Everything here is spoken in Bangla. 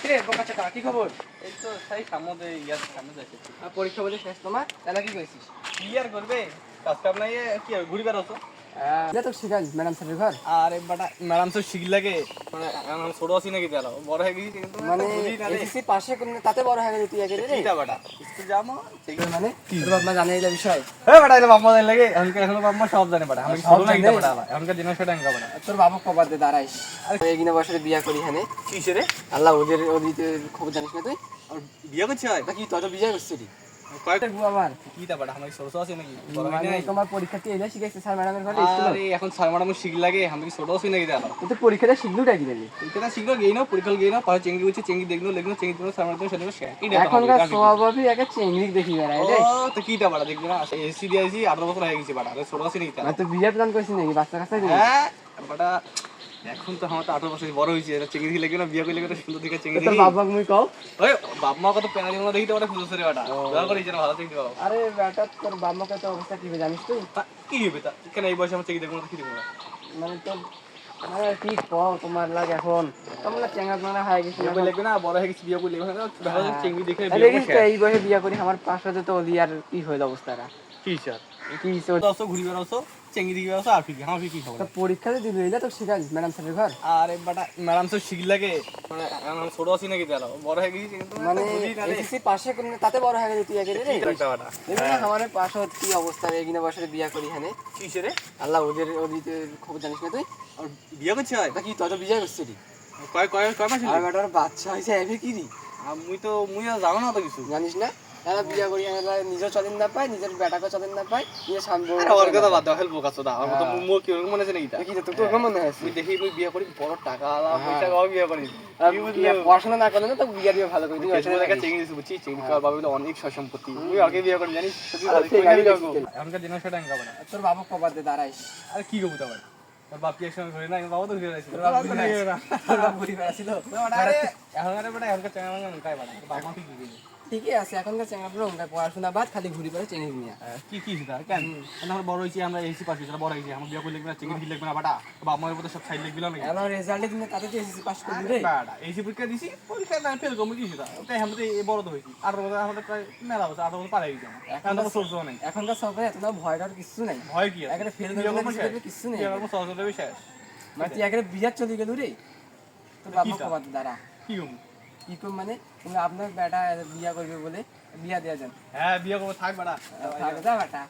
কি খবর? এই তো সামনে ইয়ার সামনে যাচ্ছে আর পরীক্ষা বলে শেষ তোমার? তাহলে কি করেছিস কি আর করবে? কাজ কাম নাই কি আর ঘুরি বেড়াতো এটা তো শিখাল ম্যাডাম স্যারের ঘর। আরে বাটা ম্যাডাম তো শিখ লাগে। মানে আমার ছোট আছি নাকি দেখাল বড় হয়ে গেছি কিন্তু মানে। এসএসসি পাশে তাতে বড় হয়ে গেল তুই রে। বাটা? স্কুল মানে তোর বাবা জানে এই বিষয়। হে বাটা এটা বাপ মা জানে লাগে। এখনকার এখনও বাপ সব জানে বাটা। আমি সব ছোট বাটা? এখনকার দিনের সেটা বাটা? তোর বাবা কবার দে দাঁড়াইস। এগিনে বছরে বিয়া করি কিসে রে? আল্লাহ ওদের ওদের খবর জানিস না তুই? আর বিয়ে করছে হয়? তা কি তুই তো বিয়ে করছিস মানে দেখাল পরীক্ষাটা শিখলু ডাকি দিলি শিখলো গেই না পরীক্ষা গেই না পরে চেঙ্গি উঠছে চেঙ্গি দেখল লেখলো চেঙ্গি দিলো স্যার ম্যাডাম সেটা শেয়ার এখনকার স্বভাবই একে চেংড়ি দেখি বেড়াই রে। তো কিটা বাড়া দেখবি না এসি দিয়েছি আঠারো বছর হয়ে গেছে বাড়া ছোট আছি নাকি বিয়ে প্ল্যান করছিস নাকি বাচ্চা হ্যাঁ বাটা এখন তো আমার তো আঠারো বছর বড় হয়েছে এটা চেঙ্গি দিলে না বিয়ে করলে সুন্দর দিকে চেঙ্গি তোর বাবা মুই কও? ওই বাপ মা কত মনে দেখি তো সরে বাটা। দয়া করে যেন ভালো আরে বেটা তোর বাবা কত অবস্থা কি জানিস তুই? কি হবে? তা কেন এই বয়সে আমার চেঙ্গি দেখব না কি দেখব না? মানে তোর মানে কি কও তোমার লাগে এখন? তোমরা চেঙ্গা মানে হয়ে গেছে না বড় হয়ে গেছে বিয়ে করলে ভালো চেঙ্গি দেখে বিয়ে তো এই বয়সে বিয়া করি আমার পাঁচশো তো ওলি আর কি হইল অবস্থাটা। কি স্যার? কি ঘুরি বেড়াচ্ছ চেঙ্গি দিকে বেড়াচ্ছ আর কি আমার কি খবর পরীক্ষাতে দিল এটা তো শিখাল ম্যাডাম স্যারের ঘর? আরে বাটা ম্যাডাম তো শিখ লাগে মানে আমার ছোট আছি নাকি দেখাল বড় হয়ে গেছি মানে বুঝি না রে। এসএসসি পাশে করলে তাতে বড় হয়ে গেল তুই আগে রে বাটা। দেখবি না আমার কি অবস্থা এগিনে বছরে বিয়া করি কিসে রে আল্লাহ ওদের খবর জানিস না তুই? আর বিয়ে হয়? তা কি তুই তো বিয়ে করছিস কয় কয় কয় মাস আর বেটার বাচ্চা হয়েছে এবে কি রি? আর মুই তো জানো না তো কিছু। জানিস না? তারা বিয়া করি এরা নিজেও চলেন না পায় নিজের বেটাকে চলেন না পায় নিজের সামনে আরে ওর কথা বাদ দাও হেল্প কাছো দা আমার তো মুই কি রকম মনে আছে নাকি কি তো তোর মনে হয় মুই দেখি মুই বিয়ে করি বড় টাকা আলা পয়সা গাও বিয়ে করি। পড়াশোনা না করলে না তো বিয়া দিয়ে ভালো করে দিই ফেসবুকে দেখা চেঙ্গি দিছি বুঝছি চেঙ্গি খাওয়ার বাবা অনেক সম্পত্তি। মুই আগে বিয়ে করি জানিস? আরে আছে, আছে। এখনকার দিনের সেটা এঙ্গা বানা তোর বাবা কবার দে দাঁড়াইস আরে কি কবুতা ভাই তোর বাপ কি একসঙ্গে ঘুরে না বাবা তো ঘুরে রাখছিল তোর বাপ ঘুরে ঘুরি বেড়াছিল এখনকার বেটা এখনকার চেঙ্গা মাঙ্গা কাই বানা বাবা কি কি ঠিকই আছে এখনকার চেঙ্গাপুর ওঙ্কায় পড়াশোনা বাদ খালি ঘুরি বেড়ে চেঙ্গি নিয়ে। কি কি সেটা কেন? আমরা বড় হয়েছি আমরা এসি পাচ্ছি সেটা বড় হয়েছি আমার বিয়ে করলে না চেঙ্গি লিখবে না বাটা। বাবা মায়ের মতো সব সাইড লিখবে না এখন রেজাল্টে দিনে তাতে তো এসএসসি পাস করবি রে। বাড়া, এসি পরীক্ষা দিছি পরীক্ষা না ফেল কমে কি সেটা? তাই আমরা এই বড় তো হয়েছি। আঠারো বছর আমরা প্রায় মেলা বছর আঠারো বছর পারে গেছি আমরা। এখন তো সোর্স নেই। এখনকার সরকারে এত না ভয় ডর কিছু নাই। ভয় কি fail বিয়ে করলে কিছু। করবে, নেই। সহজ শেষ। মানে তুই একেবারে বিয়ার চলে গেল রে। তোর বাবা? কবার দাঁড়া। কি করব? কি কম মানে তুমি আপনার বেটা বিয়া করবে বলে বিয়া দেওয়া যান হ্যাঁ বিয়ে করব থাক বাড়া থাক যা বেটা